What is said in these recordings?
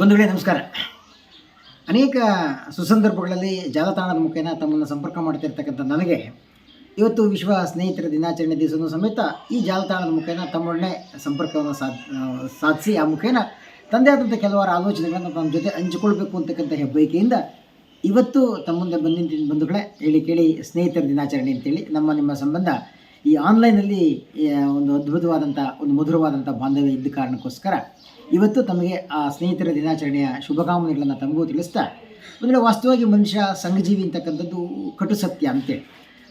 ಬಂಧುಗಳೇ, ನಮಸ್ಕಾರ. ಅನೇಕ ಸುಸಂದರ್ಭಗಳಲ್ಲಿ ಜಾಲತಾಣದ ಮುಖೇನ ತಮ್ಮನ್ನು ಸಂಪರ್ಕ ಮಾಡ್ತಿರ್ತಕ್ಕಂಥ ನನಗೆ ಇವತ್ತು ವಿಶ್ವ ಸ್ನೇಹಿತರ ದಿನಾಚರಣೆ ದಿವಸನೂ ಸಮೇತ ಈ ಜಾಲತಾಣದ ಮುಖೇನ ತಮ್ಮೊಡನೆ ಸಂಪರ್ಕವನ್ನು ಸಾಧ್ ಸಾಧಿಸಿ ಆ ಮುಖೇನ ತಂದೆ ಆದಂಥ ಕೆಲವಾರು ಆಲೋಚನೆಗಳನ್ನು ತಮ್ಮ ಜೊತೆ ಹಂಚಿಕೊಳ್ಬೇಕು ಅಂತಕ್ಕಂಥ ಹೆಬ್ಬೈಕೆಯಿಂದ ಇವತ್ತು ತಮ್ಮ ಮುಂದೆ ಬಂಧುಗಳೇ, ಹೇಳಿ ಕೇಳಿ ಸ್ನೇಹಿತರ ದಿನಾಚರಣೆ ಅಂತೇಳಿ ನಮ್ಮ, ನಿಮ್ಮ ಸಂಬಂಧ ಈ ಆನ್ಲೈನಲ್ಲಿ ಒಂದು ಅದ್ಭುತವಾದಂಥ, ಒಂದು ಮಧುರವಾದಂಥ ಬಾಂಧವ್ಯ ಇದ್ದ ಕಾರಣಕ್ಕೋಸ್ಕರ ಇವತ್ತು ತಮಗೆ ಆ ಸ್ನೇಹಿತರ ದಿನಾಚರಣೆಯ ಶುಭಕಾಮನೆಗಳನ್ನು ತಮಗೂ ತಿಳಿಸ್ತಾ ಅಂದರೆ ವಾಸ್ತವವಾಗಿ ಮನುಷ್ಯ ಸಂಘಜೀವಿ ಅಂತಕ್ಕಂಥದ್ದು ಕಟು ಸತ್ಯ ಅಂತೇಳಿ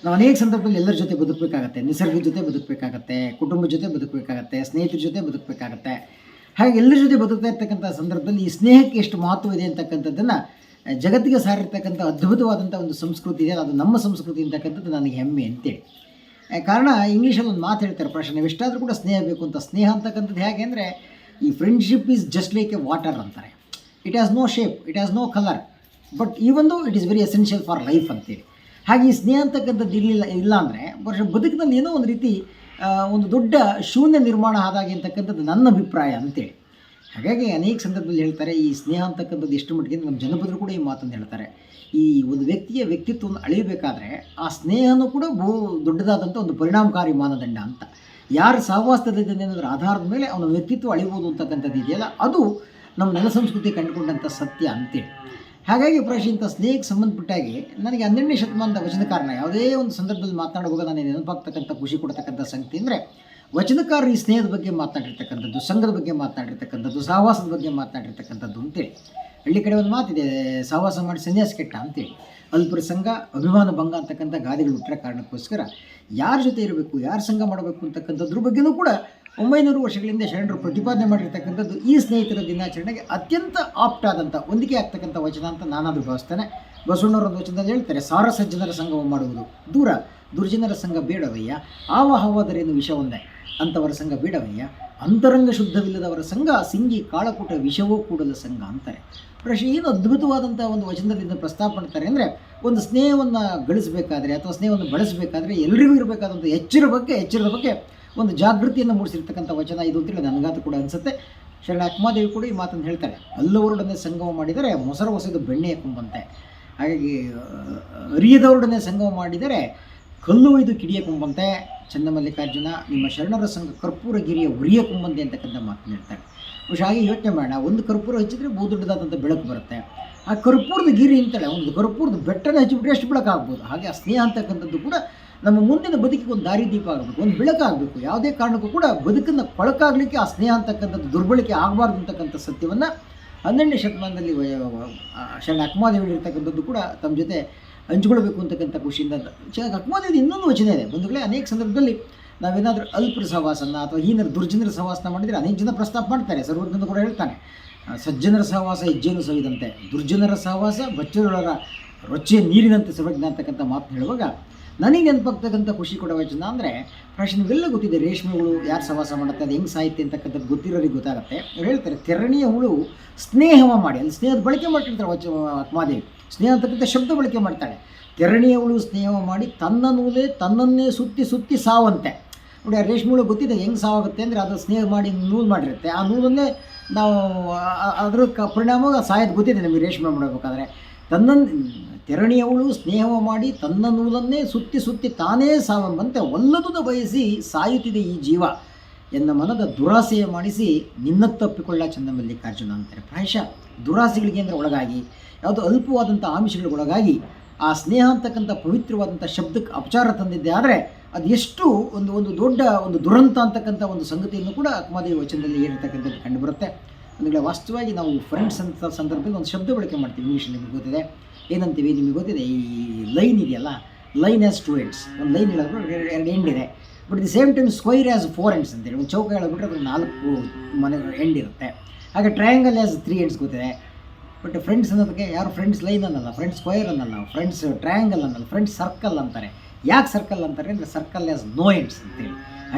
ನಾವು ಅನೇಕ ಸಂದರ್ಭದಲ್ಲಿ ಎಲ್ಲರ ಜೊತೆ ಬದುಕಬೇಕಾಗತ್ತೆ. ನಿಸರ್ಗದ ಜೊತೆ ಬದುಕಬೇಕಾಗತ್ತೆ, ಕುಟುಂಬದ ಜೊತೆ ಬದುಕಬೇಕಾಗತ್ತೆ, ಸ್ನೇಹಿತರ ಜೊತೆ ಬದುಕಬೇಕಾಗತ್ತೆ. ಹಾಗೆ ಎಲ್ಲರ ಜೊತೆ ಬದುಕ್ತಾ ಇರ್ತಕ್ಕಂಥ ಸಂದರ್ಭದಲ್ಲಿ ಈ ಸ್ನೇಹಕ್ಕೆ ಎಷ್ಟು ಮಹತ್ವ ಇದೆ ಅಂತಕ್ಕಂಥದ್ದನ್ನು, ಜಗತ್ತಿಗೆ ಸಾರಿರ್ತಕ್ಕಂಥ ಅದ್ಭುತವಾದಂಥ ಒಂದು ಸಂಸ್ಕೃತಿ ಇದೆ, ಅದು ನಮ್ಮ ಸಂಸ್ಕೃತಿ ಅಂತಕ್ಕಂಥದ್ದು ನನಗೆ ಹೆಮ್ಮೆ ಅಂತೇಳಿ ಕಾರಣ ಇಂಗ್ಲೀಷಲ್ಲಿ ಒಂದು ಮಾತು ಹೇಳ್ತಾರೆ, ಪ್ರಶ್ನೆ ಎಷ್ಟಾದರೂ ಕೂಡ ಸ್ನೇಹ ಬೇಕು ಅಂತ. ಸ್ನೇಹ ಅಂತಕ್ಕಂಥದ್ದು ಹೇಗೆ ಅಂದರೆ ಈ friendship is just like a water ಅಂತಾರೆ. It has no shape it has no colour but ಈವೊಂದು it is very essential for life ಅಂತೇಳಿ. ಹಾಗೆ ಈ ಸ್ನೇಹ ಅಂತಕ್ಕಂಥದ್ದು ಇರಲಿಲ್ಲ, ಇಲ್ಲ ಅಂದರೆ ವರ್ಷ ಬದುಕಿನಲ್ಲಿ ಏನೋ ಒಂದು ರೀತಿ ಒಂದು ದೊಡ್ಡ ಶೂನ್ಯ ನಿರ್ಮಾಣ ಆದಾಗೆ ಅಂತಕ್ಕಂಥದ್ದು ನನ್ನ ಅಭಿಪ್ರಾಯ ಅಂತೇಳಿ. ಹಾಗಾಗಿ ಅನೇಕ ಸಂದರ್ಭದಲ್ಲಿ ಹೇಳ್ತಾರೆ, ಈ ಸ್ನೇಹ ಅಂತಕ್ಕಂಥದ್ದು ಎಷ್ಟು ಮಟ್ಟಿಗೆ ನಮ್ಮ ಜನಪದರು ಕೂಡ ಈ ಮಾತನ್ನು ಹೇಳ್ತಾರೆ. ಈ ಒಂದು ವ್ಯಕ್ತಿಯ ವ್ಯಕ್ತಿತ್ವವನ್ನು ಅಳಿಯಬೇಕಾದ್ರೆ ಆ ಸ್ನೇಹನೂ ಕೂಡ ಬಹು ದೊಡ್ಡದಾದಂಥ ಒಂದು ಪರಿಣಾಮಕಾರಿ ಮಾನದಂಡ ಅಂತ. ಯಾರು ಸಹವಾಸದಲ್ಲಿದ್ದಾನೆ ಅನ್ನೋದ್ರ ಆಧಾರದ ಮೇಲೆ ಅವನ ವ್ಯಕ್ತಿತ್ವ ಅಳಿಬೋದು ಅಂತಕ್ಕಂಥದ್ದು ಇದೆಯಲ್ಲ, ಅದು ನಮ್ಮ ನೆಲ ಸಂಸ್ಕೃತಿ ಕಂಡುಕೊಂಡಂಥ ಸತ್ಯ ಅಂತೇಳಿ. ಹಾಗಾಗಿ ಪ್ರಾಶಿ, ಇಂಥ ಸ್ನೇಹಕ್ಕೆ ಸಂಬಂಧಪಟ್ಟಾಗಿ ನನಗೆ ಹನ್ನೆರಡನೇ ಶತಮಾನದ ವಚನಕಾರನ ಯಾವುದೇ ಒಂದು ಸಂದರ್ಭದಲ್ಲಿ ಮಾತನಾಡುವಾಗ ನನಗೆ ನೆನಪಾಗ್ತಕ್ಕಂಥ ಖುಷಿ ಕೊಡ್ತಕ್ಕಂಥ ಸಂಗತಿ ಅಂದರೆ ವಚನಕಾರ ಈ ಸ್ನೇಹದ ಬಗ್ಗೆ ಮಾತನಾಡಿರ್ತಕ್ಕಂಥದ್ದು, ಸಂಘದ ಬಗ್ಗೆ ಮಾತನಾಡಿರ್ತಕ್ಕಂಥದ್ದು, ಸಹವಾಸದ ಬಗ್ಗೆ ಮಾತನಾಡಿರ್ತಕ್ಕಂಥದ್ದು ಅಂತೇಳಿ. ಹಳ್ಳಿ ಕಡೆ ಒಂದು ಮಾತಿದೆ, ಸಹವಾಸ ಮಾಡಿ ಸನ್ಯಾಸ ಕೆಟ್ಟ ಅಂತೇಳಿ. ಅಲ್ಪರ ಸಂಘ, ಅಭಿಮಾನ ಭಂಗ ಅಂತಕ್ಕಂಥ ಗಾದೆಗಳು ಹುಟ್ಟಿರೋ ಕಾರಣಕ್ಕೋಸ್ಕರ ಯಾರ ಜೊತೆ ಇರಬೇಕು, ಯಾರ ಸಂಘ ಮಾಡಬೇಕು ಅಂತಕ್ಕಂಥದ್ರ ಬಗ್ಗೆನೂ ಕೂಡ ಒಂಬೈನೂರು ವರ್ಷಗಳಿಂದ ಶರಣರು ಪ್ರತಿಪಾದನೆ ಮಾಡಿರ್ತಕ್ಕಂಥದ್ದು ಈ ಸ್ನೇಹಿತರ ದಿನಾಚರಣೆಗೆ ಅತ್ಯಂತ ಆಪ್ಟ್ ಆದಂಥ, ಹೊಂದಿಕೆ ಆಗ್ತಕ್ಕಂಥ ವಚನ ಅಂತ ನಾನಾದರೂ ಭಾವಿಸ್ತೇನೆ. ಬಸವಣ್ಣವರೊಂದು ವಚನದಲ್ಲಿ ಹೇಳ್ತಾರೆ ಸಾರ ಸಜ್ಜನರ ಮಾಡುವುದು. ದೂರ ದುರ್ಜನರ ಸಂಘ ಬೇಡವಯ್ಯ ಆವಹವಾದರೇನು ವಿಷವೊಂದೇ ಅಂಥವರ ಸಂಘ ಬೇಡವಯ್ಯ ಅಂತರಂಗ ಶುದ್ಧವಿಲ್ಲದವರ ಸಂಘ ಸಿಂಗಿ ಕಾಳಕೂಟ ವಿಷವೂ ಕೂಡಲ ಸಂಘ ಅಂತಾರೆ ಪ್ರಶ್ನೆ ಏನು ಅದ್ಭುತವಾದಂಥ ಒಂದು ವಚನದಿಂದ ಪ್ರಸ್ತಾಪ ಮಾಡ್ತಾರೆ ಅಂದರೆ ಒಂದು ಸ್ನೇಹವನ್ನು ಗಳಿಸಬೇಕಾದ್ರೆ ಅಥವಾ ಸ್ನೇಹವನ್ನು ಬಳಸಬೇಕಾದ್ರೆ ಎಲ್ಲರಿಗೂ ಇರಬೇಕಾದಂಥ ಎಚ್ಚರ ಬಗ್ಗೆ ಎಚ್ಚರದ ಬಗ್ಗೆ ಒಂದು ಜಾಗೃತಿಯನ್ನು ಮೂಡಿಸಿರ್ತಕ್ಕಂಥ ವಚನ ಇದು ಅಂತೇಳಿ ನನಗಾತು ಕೂಡ ಅನಿಸುತ್ತೆ ಶರಣ ಅಕ್ಮಾದೇವಿ ಕೂಡ ಈ ಮಾತನ್ನು ಹೇಳ್ತಾರೆ ಅಲ್ಲವರೊಡನೆ ಸಂಗಮ ಮಾಡಿದರೆ ಮೊಸರು ಹೊಸದು ಬೆಣ್ಣೆಯ ಕುಂಬಂತೆ ಹಾಗಾಗಿ ಅರಿಯದವರೊಡನೆ ಸಂಗಮ ಮಾಡಿದರೆ ಕಲ್ಲು ಒಯ್ದು ಕಿಡಿಯ ಕುಂಬಂತೆ ಚಂದಮಲ್ಲಿಕಾರ್ಜುನ ನಿಮ್ಮ ಶರಣರ ಸಂಘ ಕರ್ಪೂರ ಗಿರಿಯ ಉರಿಯ ಕುಂಬಂತೆ ಅಂತಕ್ಕಂಥ ಮಾತನ್ನು ಹೇಳ್ತಾರೆ ಬಹುಶಃ ಹಾಗೆ ಯೋಚನೆ ಮಾಡೋಣ ಒಂದು ಕರ್ಪೂರ ಹಚ್ಚಿದ್ರೆ ಬಹು ದೊಡ್ಡದಾದಂಥ ಬೆಳಕು ಬರುತ್ತೆ ಆ ಕರ್ಪೂರದ ಗಿರಿ ಅಂತೇಳೆ ಒಂದು ಕರ್ಪೂರದ ಬೆಟ್ಟನ ಹಚ್ಚಿಬಿಟ್ರೆ ಎಷ್ಟು ಬೆಳಕಾಗ್ಬೋದು ಹಾಗೆ ಆ ಸ್ನೇಹ ಅಂತಕ್ಕಂಥದ್ದು ಕೂಡ ನಮ್ಮ ಮುಂದಿನ ಬದುಕಿಗೆ ಒಂದು ದಾರಿದೀಪ ಆಗಬೇಕು ಒಂದು ಬೆಳಕಾಗಬೇಕು ಯಾವುದೇ ಕಾರಣಕ್ಕೂ ಕೂಡ ಬದುಕನ್ನು ಕೊಳಕಾಗಲಿಕ್ಕೆ ಆ ಸ್ನೇಹ ಅಂತಕ್ಕಂಥದ್ದು ದುರ್ಬಳಕೆ ಆಗಬಾರ್ದು ಅಂತಕ್ಕಂಥ ಸತ್ಯವನ್ನು ಹನ್ನೆರಡನೇ ಶತಮಾನದಲ್ಲಿ ಶರಣ ಅಕ್ಮಾದೇವಿ ಇರ್ತಕ್ಕಂಥದ್ದು ಕೂಡ ತಮ್ಮ ಜೊತೆ ಹಂಚ್ಕೊಳ್ಬೇಕು ಅಂತಕ್ಕಂಥ ಖುಷಿಯಿಂದ ಚೆನ್ನಾಗಿ ಅಕ್ಮಾದೇವಿ ಇನ್ನೊಂದು ವಚನೆ ಇದೆ. ಬಂಧುಗಳೇ, ಅನೇಕ ಸಂದರ್ಭದಲ್ಲಿ ನಾವೇನಾದರೂ ಅಲ್ಪರ ಸಹವಾಸನ ಅಥವಾ ಹೀನರ ದುರ್ಜನರ ಸಹವಾಸನ ಮಾಡಿದರೆ ಅನೇಕ ಜನ ಪ್ರಸ್ತಾಪ ಮಾಡ್ತಾರೆ. ಸರ್ವಜ್ಞ ಕೂಡ ಹೇಳ್ತಾನೆ ಸಜ್ಜನರ ಸಹವಾಸ ಹೆಜ್ಜೆಯನ್ನು ಸವಿದಂತೆ, ದುರ್ಜನರ ಸಹವಾಸ ಬಚ್ಚರೊಳರ ರೊಚ್ಚೆ ನೀರಿನಂತೆ ಸರ್ವಜ್ಞ ಅಂತಕ್ಕಂಥ ಮಾತು ಹೇಳುವಾಗ ನನಗೆ ನೆನಪಾಗ್ತಕ್ಕಂಥ ಖುಷಿ ಕೊಡೋ ವಚನ ಅಂದರೆ, ಪ್ರಾಶ್ ನಿಮಗೆಲ್ಲ ಗೊತ್ತಿದೆ, ರೇಷ್ಮೆ ಹುಳು ಯಾರು ಸಹವಾಸ ಮಾಡುತ್ತೆ, ಅದು ಹೆಂಗೆ ಸಾಹಿತ್ಯ ಅಂತಕ್ಕಂಥದ್ದು ಗೊತ್ತಿರೋರಿಗೆ ಗೊತ್ತಾಗುತ್ತೆ. ಅವ್ರು ಹೇಳ್ತಾರೆ, ತೆರಣಿಯ ಹುಳು ಸ್ನೇಹವ ಮಾಡಿ, ಅಲ್ಲಿ ಸ್ನೇಹದ ಬಳಕೆ ಮಾಡಿರ್ತಾರೆ ವಚ ಅಕ್ಮಾದೇವಿ ಸ್ನೇಹ ಅಂತಕ್ಕಂಥ ಶಬ್ದ ಬಳಕೆ ಮಾಡ್ತಾಳೆ. ತೆರಣಿಯವಳು ಸ್ನೇಹ ಮಾಡಿ ತನ್ನ ನೂಲೇ ತನ್ನನ್ನೇ ಸುತ್ತಿ ಸುತ್ತಿ ಸಾವಂತೆ. ನೋಡಿ, ಆ ರೇಷ್ಮೆ ಹುಳು ಗೊತ್ತಿದೆ ಹೆಂಗೆ ಸಾವಾಗುತ್ತೆ ಅಂದರೆ ಅದು ಸ್ನೇಹ ಮಾಡಿ ನೂಲು ಮಾಡಿರುತ್ತೆ. ಆ ನೂಲನ್ನೇ ನಾವು ಅದ್ರ ಕ ಪರಿಣಾಮ ಸಾಯೋದು ಗೊತ್ತಿದೆ ನಮಗೆ ರೇಷ್ಮೆ ಮಾಡಬೇಕಾದ್ರೆ ತನ್ನ ತೆರಣಿಯವಳು ಸ್ನೇಹ ಮಾಡಿ ತನ್ನ ನೂಲನ್ನೇ ಸುತ್ತಿ ಸುತ್ತಿ ತಾನೇ ಸಾವಂಬಂತೆ ಒಲ್ಲದುದ ಬಯಸಿ ಸಾಯುತ್ತಿದೆ ಈ ಜೀವ ಎನ್ನ ಮನದ ದುರಾಸೆಯ ಮಾಡಿಸಿ ನಿನ್ನ ತಪ್ಪಿಕೊಳ್ಳ ಚಂದ ಮಲ್ಲಿಕಾರ್ಜುನ ಅಂತಾರೆ. ಪ್ರಾಯಶಃ ದುರಾಸೆಗಳಿಗೆ ಅಂದರೆ ಒಳಗಾಗಿ ಯಾವುದೋ ಅಲ್ಪವಾದಂಥ ಆಮಿಷಗಳಿಗೆ ಒಳಗಾಗಿ ಆ ಸ್ನೇಹ ಅಂತಕ್ಕಂಥ ಪವಿತ್ರವಾದಂಥ ಶಬ್ದಕ್ಕೆ ಅಪಚಾರ ತಂದಿದ್ದೆ. ಆದರೆ ಅದು ಎಷ್ಟು ಒಂದು ಒಂದು ದೊಡ್ಡ ಒಂದು ದುರಂತ ಅಂತಕ್ಕಂಥ ಒಂದು ಸಂಗತಿಯನ್ನು ಕೂಡ ಅಕ್ಮಾದೇವಿ ವಚನದಲ್ಲಿ ಹೇಳಿರ್ತಕ್ಕಂಥದ್ದು ಕಂಡುಬರುತ್ತೆ. ಅಂದರೆ ವಾಸ್ತವವಾಗಿ ನಾವು ಫ್ರೆಂಡ್ಸ್ ಅಂತ ಸಂದರ್ಭದಲ್ಲಿ ಒಂದು ಶಬ್ದ ಬಳಕೆ ಮಾಡ್ತೀವಿ. ಇಂಗ್ಲೀಷಲ್ಲಿ ನಿಮಗೆ ಗೊತ್ತಿದೆ. ಏನಂತೀವಿ? ನಿಮಗೆ ಗೊತ್ತಿದೆ? ಈ ಲೈನ್ ಇದೆಯಲ್ಲ? ಲೈನ್ ಆ್ಯಸ್ ಟು ಎಂಡ್ಸ್ ಒಂದು ಲೈನ್ ಹೇಳಿದ್ರು ಎರಡು ಎಂಡ್ ಇದೆ. But the same time square has four ends ಅಂತೇಳಿ. ಒಂದು ಚೌಕ ಹೇಳಿಬಿಟ್ರೆ ಅದು ನಾಲ್ಕು ಮನೆ ಎಂಡ್ ಇರುತ್ತೆ. ಹಾಗೆ ಟ್ರಯಾಂಗಲ್ ಆ್ಯಸ್ ತ್ರೀ ಎಂಡ್ಸ್ ಗೊತ್ತಿದೆ. ಬಟ್ ಫ್ರೆಂಡ್ಸ್ ಅನ್ನೋದಕ್ಕೆ ಯಾರು ಫ್ರೆಂಡ್ಸ್ ಲೈನ್ ಅನ್ನಲ್ಲ ಫ್ರೆಂಡ್ಸ್ ಸ್ಕ್ವೈರ್ ಅನ್ನಲ್ಲ ಫ್ರೆಂಡ್ಸ್ ಟ್ರಯಾಂಗಲ್ ಅನ್ನಲ್ಲ ಫ್ರೆಂಡ್ಸ್ ಸರ್ಕಲ್ ಅಂತಾರೆ. ಯಾಕೆ ಸರ್ಕಲ್ ಅಂತಾರೆ ಅಂದರೆ ಸರ್ಕಲ್ ಆ್ಯಸ್ ನೋ ಎಂಡ್ಸ್ ಅಂತೇಳಿ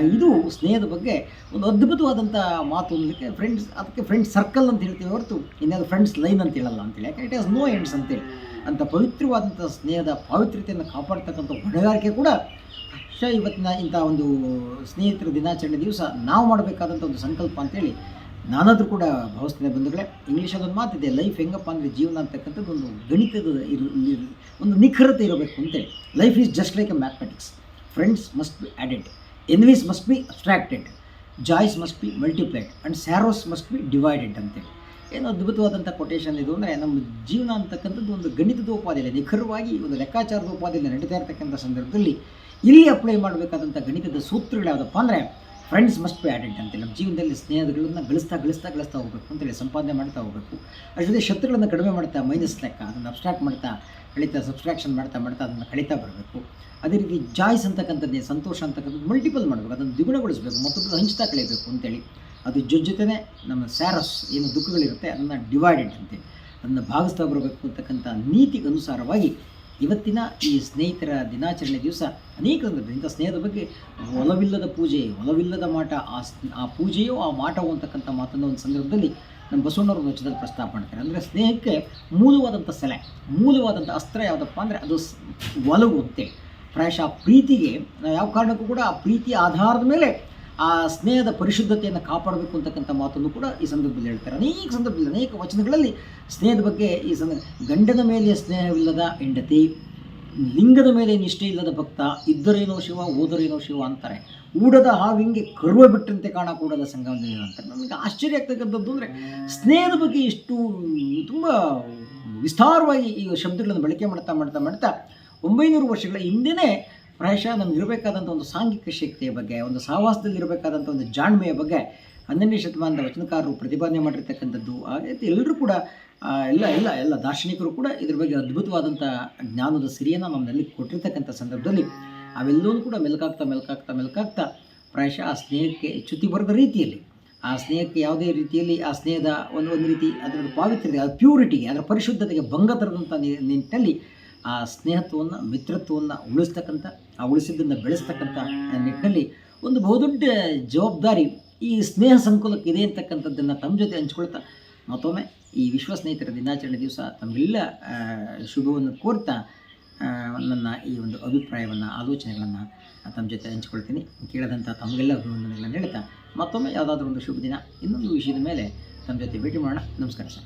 ಇದು ಸ್ನೇಹದ ಬಗ್ಗೆ ಒಂದು ಅದ್ಭುತವಾದಂಥ ಮಾತು ಅನ್ನೋದಕ್ಕೆ ಫ್ರೆಂಡ್ಸ್ ಅದಕ್ಕೆ ಫ್ರೆಂಡ್ಸ್ ಸರ್ಕಲ್ ಅಂತ ಹೇಳ್ತೀವಿ ಹೊರತು ಇನ್ಯಾವುದು ಫ್ರೆಂಡ್ಸ್ ಲೈನ್ ಅಂತ ಹೇಳಲ್ಲ ಅಂತೇಳಿ ಯಾಕೆ ಇಟ್ ಆಸ್ ನೋ ಎಂಡ್ಸ್ ಅಂತೇಳಿ ಅಂತ ಪವಿತ್ರವಾದಂಥ ಸ್ನೇಹದ ಪಾವಿತ್ರ್ಯತೆಯನ್ನು ಕಾಪಾಡ್ತಕ್ಕಂಥ ಹೊಣೆಗಾರಿಕೆ ಕೂಡ ಇವತ್ತಿನ ಇಂಥ ಒಂದು ಸ್ನೇಹಿತರ ದಿನಾಚರಣೆ ದಿವಸ ನಾವು ಮಾಡಬೇಕಾದಂಥ ಒಂದು ಸಂಕಲ್ಪ ಅಂತೇಳಿ ನಾನಾದರೂ ಕೂಡ ಭಾವಿಸ್ತೇನೆ ಬಂಧುಗಳೇ ಇಂಗ್ಲೀಷಲ್ಲಿ ಒಂದು ಮಾತಿದೆ ಲೈಫ್ ಹೆಂಗಪ್ಪ ಅಂದರೆ ಜೀವನ ಅಂತಕ್ಕಂಥದ್ದು ಒಂದು ಗಣಿತದ ಇರು ಒಂದು ನಿಖರತೆ ಇರಬೇಕು ಅಂತೇಳಿ life is just like a mathematics friends must be added envies must be abstracted joys must be multiplied and sorrows must be divided ಅಂತೇಳಿ ಏನು ಅದ್ಭುತವಾದಂಥ ಕೊಟೇಶನ್ ಇದು ಅಂದರೆ ನಮ್ಮ ಜೀವನ ಅಂತಕ್ಕಂಥದ್ದು ಒಂದು ಗಣಿತದ ಉಪಾದಿಯಲ್ಲಿ, ನಿಖರವಾಗಿ ಒಂದು ಲೆಕ್ಕಾಚಾರದ ಉಪಾದಿಯಲ್ಲಿ ನಡೀತಾ ಇರತಕ್ಕಂಥ ಸಂದರ್ಭದಲ್ಲಿ ಇಲ್ಲಿ ಅಪ್ಲೈ ಮಾಡಬೇಕಾದಂಥ ಗಣಿತದ ಸೂತ್ರಗಳು ಯಾವುದಪ್ಪ ಅಂದರೆ ಫ್ರೆಂಡ್ಸ್ ಮಸ್ಟ್ ಬಿ ಆ್ಯಡೆಡ್ ಅಂತೇಳಿ ನಮ್ಮ ಜೀವನದಲ್ಲಿ ಸ್ನೇಹಗಳನ್ನು ಗಳಿಸ್ತಾ ಗಳಿಸ್ತಾ ಗಳಿಸ್ತಾ ಹೋಗಬೇಕು ಅಂತೇಳಿ ಸಂಪಾದನೆ ಮಾಡ್ತಾ ಹೋಗಬೇಕು. ಅದ್ರ ಜೊತೆ ಶತ್ರುಗಳನ್ನು ಕಡಿಮೆ ಮಾಡ್ತಾ ಮೈನಸ್ ಲೆಕ್ಕ, ಅದನ್ನು ಅಬ್ಸ್ಟ್ರಾಕ್ಟ್ ಮಾಡ್ತಾ, ಕಳೀತಾ ಸಬ್ಸ್ಟ್ರಾಕ್ಷನ್ ಮಾಡ್ತಾ ಮಾಡ್ತಾ ಅದನ್ನು ಕಳೀತಾ ಬರಬೇಕು. ಅದೇ ರೀತಿ ಜಾಯ್ಸ್ ಅಂತಕ್ಕಂಥದ್ದೇ, ಸಂತೋಷ ಅಂತಕ್ಕಂಥದ್ದು ಮಲ್ಟಿಪಲ್ ಮಾಡಬೇಕು. ಅದನ್ನು ದ್ವಿಗುಣಗೊಳಿಸಬೇಕು ಮತ್ತೊಬ್ಬರು ಹಂಚ್ತಾ ಕಳಿಬೇಕು ಅಂತೇಳಿ ಅದು ಜೊತೆನೇ ನಮ್ಮ ಸ್ಯಾರಸ್ ಏನು ದುಃಖಗಳಿರುತ್ತೆ, ಅದನ್ನು ಡಿವೈಡೆಡ್ ಅಂತೇಳಿ ಅದನ್ನು ಭಾಗಿಸ್ತಾ ಬರಬೇಕು ಅಂತಕ್ಕಂಥ ನೀತಿಗೆ ಅನುಸಾರವಾಗಿ ಇವತ್ತಿನ ಈ ಸ್ನೇಹಿತರ ದಿನಾಚರಣೆ ದಿವಸ ಅನೇಕ ಇಂಥ ಸ್ನೇಹದ ಬಗ್ಗೆ ಒಲವಿಲ್ಲದ ಪೂಜೆ, ಒಲವಿಲ್ಲದ ಮಾಟ, ಆ ಆ ಪೂಜೆಯೋ, ಆ ಮಾಟವೋ ಅಂತಕ್ಕಂಥ ಮಾತನ್ನು ಒಂದು ಸಂದರ್ಭದಲ್ಲಿ ನಮ್ಮ ಬಸವಣ್ಣವರು ವಚನದಲ್ಲಿ ಪ್ರಸ್ತಾಪ ಮಾಡ್ತಾರೆ. ಅಂದರೆ ಸ್ನೇಹಕ್ಕೆ ಮೂಲವಾದಂಥ ಸೆಲೆ, ಮೂಲವಾದಂಥ ಅಸ್ತ್ರ ಯಾವುದಪ್ಪ ಅಂದರೆ ಅದು ಒಲವು ಅಂತೇಳಿ. ಪ್ರಾಯಶಃ ಪ್ರೀತಿಗೆ ಯಾವ ಕಾರಣಕ್ಕೂ ಕೂಡ ಆ ಪ್ರೀತಿ ಆಧಾರದ ಮೇಲೆ ಆ ಸ್ನೇಹದ ಪರಿಶುದ್ಧತೆಯನ್ನು ಕಾಪಾಡಬೇಕು ಅಂತಕ್ಕಂಥ ಮಾತನ್ನು ಕೂಡ ಈ ಸಂದರ್ಭದಲ್ಲಿ ಹೇಳ್ತಾರೆ. ಅನೇಕ ಸಂದರ್ಭದಲ್ಲಿ, ಅನೇಕ ವಚನಗಳಲ್ಲಿ ಸ್ನೇಹದ ಬಗ್ಗೆ ಈ ಸಂದ, ಗಂಡನ ಮೇಲೆ ಸ್ನೇಹವಿಲ್ಲದ ಹೆಂಡತಿ, ಲಿಂಗದ ಮೇಲೆ ನಿಷ್ಠೆ ಇಲ್ಲದ ಭಕ್ತ, ಇದ್ದರೇನೋ ಶಿವ ಓದರೇನೋ ಶಿವ ಅಂತಾರೆ. ಊಡದ ಹಾವಿಂಗೆ ಕರುವ ಬಿಟ್ಟಂತೆ ಕಾಣಕೂಡದ ಸಂಗಮದಲ್ಲಿ ಅಂತಾರೆ ನಮಗೆ ಆಶ್ಚರ್ಯ ಆಗ್ತಕ್ಕಂಥದ್ದು ಅಂದರೆ ಸ್ನೇಹದ ಬಗ್ಗೆ ಇಷ್ಟು ತುಂಬ ವಿಸ್ತಾರವಾಗಿ ಈ ಶಬ್ದಗಳನ್ನು ಬಳಕೆ ಮಾಡ್ತಾ ಮಾಡ್ತಾ ಮಾಡ್ತಾ ಒಂಬೈನೂರು ವರ್ಷಗಳ ಹಿಂದೆಯೇ ಪ್ರಾಯಶಃ ಇರಬೇಕಾದಂಥ ಒಂದು ಸಾಂಘಿಕ ಶಕ್ತಿಯ ಬಗ್ಗೆ, ಒಂದು ಸಹವಾಸದಲ್ಲಿ ಇರಬೇಕಾದಂಥ ಒಂದು ಜಾಣ್ಮೆಯ ಬಗ್ಗೆ ಹನ್ನೊಂದನೇ ಶತಮಾನದ ವಚನಕಾರರು ಪ್ರತಿಪಾದನೆ ಮಾಡಿರ್ತಕ್ಕಂಥದ್ದು ಎಲ್ಲರೂ ಕೂಡ ಎಲ್ಲ ಎಲ್ಲ ಎಲ್ಲ ದಾರ್ಶನಿಕರು ಕೂಡ ಇದ್ರ ಬಗ್ಗೆ ಅದ್ಭುತವಾದಂಥ ಜ್ಞಾನದ ಸಿರಿಯನ್ನು ನಮ್ಮಲ್ಲಿ ಕೊಟ್ಟಿರ್ತಕ್ಕಂಥ ಸಂದರ್ಭದಲ್ಲಿ ಅವೆಲ್ಲವೂ ಕೂಡ ಮೆಲ್ಕಾಗ್ತಾ ಮೆಲ್ಕಾಗ್ತಾ ಮೆಲ್ಕಾಗ್ತಾ ಪ್ರಾಯಶಃ ಆ ಸ್ನೇಹಕ್ಕೆ ಚ್ಯುತಿ ಬರೆದ ರೀತಿಯಲ್ಲಿ, ಆ ಸ್ನೇಹಕ್ಕೆ ಯಾವುದೇ ರೀತಿಯಲ್ಲಿ ಆ ಸ್ನೇಹದ ಒಂದು ಒಂದು ರೀತಿ ಅದರ ಪಾವಿತ್ರ್ಯತೆ ಅದರ ಪ್ಯೂರಿಟಿಗೆ ಅದರ ಪರಿಶುದ್ಧತೆಗೆ ಭಂಗ ತರದಂಥ ನಿಟ್ಟಿನಲ್ಲಿ ಆ ಸ್ನೇಹತ್ವವನ್ನು, ಮಿತ್ರತ್ವವನ್ನು ಉಳಿಸ್ತಕ್ಕಂಥ, ಆ ಉಳಿಸಿದ್ದನ್ನು ಬೆಳೆಸ್ತಕ್ಕಂಥ ನಿಟ್ಟಿನಲ್ಲಿ ಒಂದು ಬಹುದೊಡ್ಡ ಜವಾಬ್ದಾರಿ ಈ ಸ್ನೇಹ ಸಂಕುಲಕ್ಕೆ ಇದೆ ಅಂತಕ್ಕಂಥದ್ದನ್ನು ತಮ್ಮ ಜೊತೆ ಹಂಚ್ಕೊಳ್ತಾ ಮತ್ತೊಮ್ಮೆ ಈ ವಿಶ್ವ ಸ್ನೇಹಿತರ ದಿನಾಚರಣೆ ದಿವಸ ತಮ್ಮೆಲ್ಲ ಶುಭವನ್ನು ಕೋರ್ತಾ ನನ್ನ ಈ ಒಂದು ಅಭಿಪ್ರಾಯವನ್ನು, ಆಲೋಚನೆಗಳನ್ನು ತಮ್ಮ ಜೊತೆ ಹಂಚ್ಕೊಳ್ತೀನಿ. ಕೇಳದಂಥ ತಮಗೆಲ್ಲ ಅಭಿವಂದನೆಗಳನ್ನು ಹೇಳ್ತಾ ಮತ್ತೊಮ್ಮೆ ಯಾವುದಾದ್ರೂ ಒಂದು ಶುಭ ದಿನ, ಇನ್ನೊಂದು ವಿಷಯದ ಮೇಲೆ ತಮ್ಮ ಜೊತೆ ಭೇಟಿ ಮಾಡೋಣ. ನಮಸ್ಕಾರ sir.